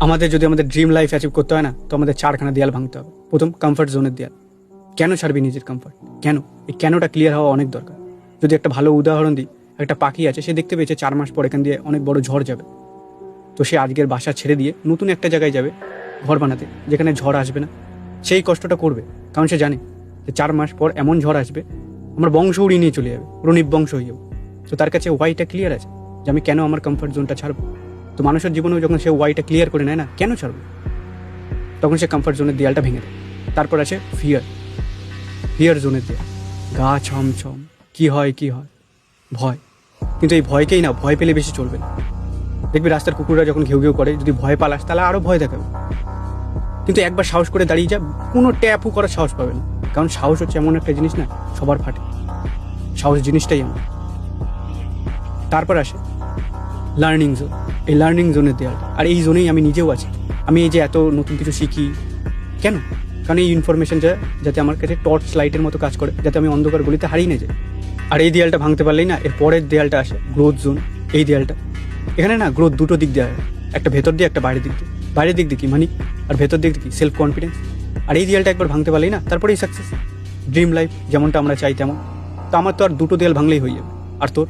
আমাদের যদি আমাদের ড্রিম লাইফ অ্যাচিভ করতে হয় না, তো আমাদের চারখানা দেয়াল ভাঙতে হবে। প্রথম কমফর্ট জোনের দেয়াল। কেন ছাড়বি নিজের কমফর্ট কেন? এই কেনটা ক্লিয়ার হওয়া অনেক দরকার। যদি একটা ভালো উদাহরণ দিই, একটা পাখি আছে, সে দেখতে পেয়েছে চার মাস পর এখান দিয়ে অনেক বড় ঝড় যাবে। তো সে আজকের বাসা ছেড়ে দিয়ে নতুন একটা জায়গায় যাবে, ঘর বানাতে, যেখানে ঝড় আসবে না। সেই কষ্টটা করবে, কারণ সে জানে যে চার মাস পর এমন ঝড় আসবে, আমার বংশ উড়িয়ে নিয়ে চলে যাবে পুরো নিবংশ হয়ে যাবে। তো তার কাছে ওয়াইটা ক্লিয়ার আছে? যে আমি কেন আমার কমফর্ট জোনটা ছাড়বো? তো মানুষের জীবনেও যখন সে ওয়াইটা ক্লিয়ার করে নেয় না, কেন ছাড়বে? তখন সে কমফর্ট জোনের দেয়ালটা ভেঙে দেয়। তারপর আছে ফিয়ার ফিয়ার জোনের দেয়াল। গা ছম ছম। কি হয় কি হয়? ভয়। কিন্তু এই ভয়কেই না, ভয় পেলে বেশি চলবে না। দেখবি রাস্তার কুকুররা যখন ঘেউ ঘেউ করে, যদি ভয় পালাস, তাহলে আরও ভয় দেখাবে। কিন্তু একবার সাহস করে দাঁড়িয়ে যা, কোনো ট্যাপও করার সাহস পাবে না। কারণ সাহস হচ্ছে এমন একটা জিনিস না, সবার ফাটে। সাহস জিনিসটাই এমন। তারপর আসে লার্নিং জোন এই লার্নিং জোনের দেওয়াল আর এই জোনেই আমি নিজেও আছি। আমি এই যে এত নতুন কিছু শিখি, কেন? কারণ এই ইনফরমেশন যা, যাতে আমার কাছে টর্চ লাইটের মতো কাজ করে, যাতে আমি অন্ধকার গলিতে হারিয়ে না যাই। আর এই দেয়ালটা ভাঙতে পারলেই না, এর পরের দেয়ালটা আসে গ্রোথ জোন এই দেয়ালটা। এখানে না গ্রোথ দুটো দিক দিয়ে হয়, একটা ভেতর দিয়ে, একটা বাইরের দিক দিয়ে। বাইরের দিক দিয়ে কি, মানি? আর ভেতর দিক দিয়ে কি সেলফ কনফিডেন্স আর এই দেয়ালটা একবার ভাঙতে পারলেই না, তারপরেই সাকসেস ড্রিম লাইফ যেমনটা আমরা চাই তেমন। তো আমার তো আর দুটো দেয়াল ভাঙলেই হয়ে যাবে। আর তোর?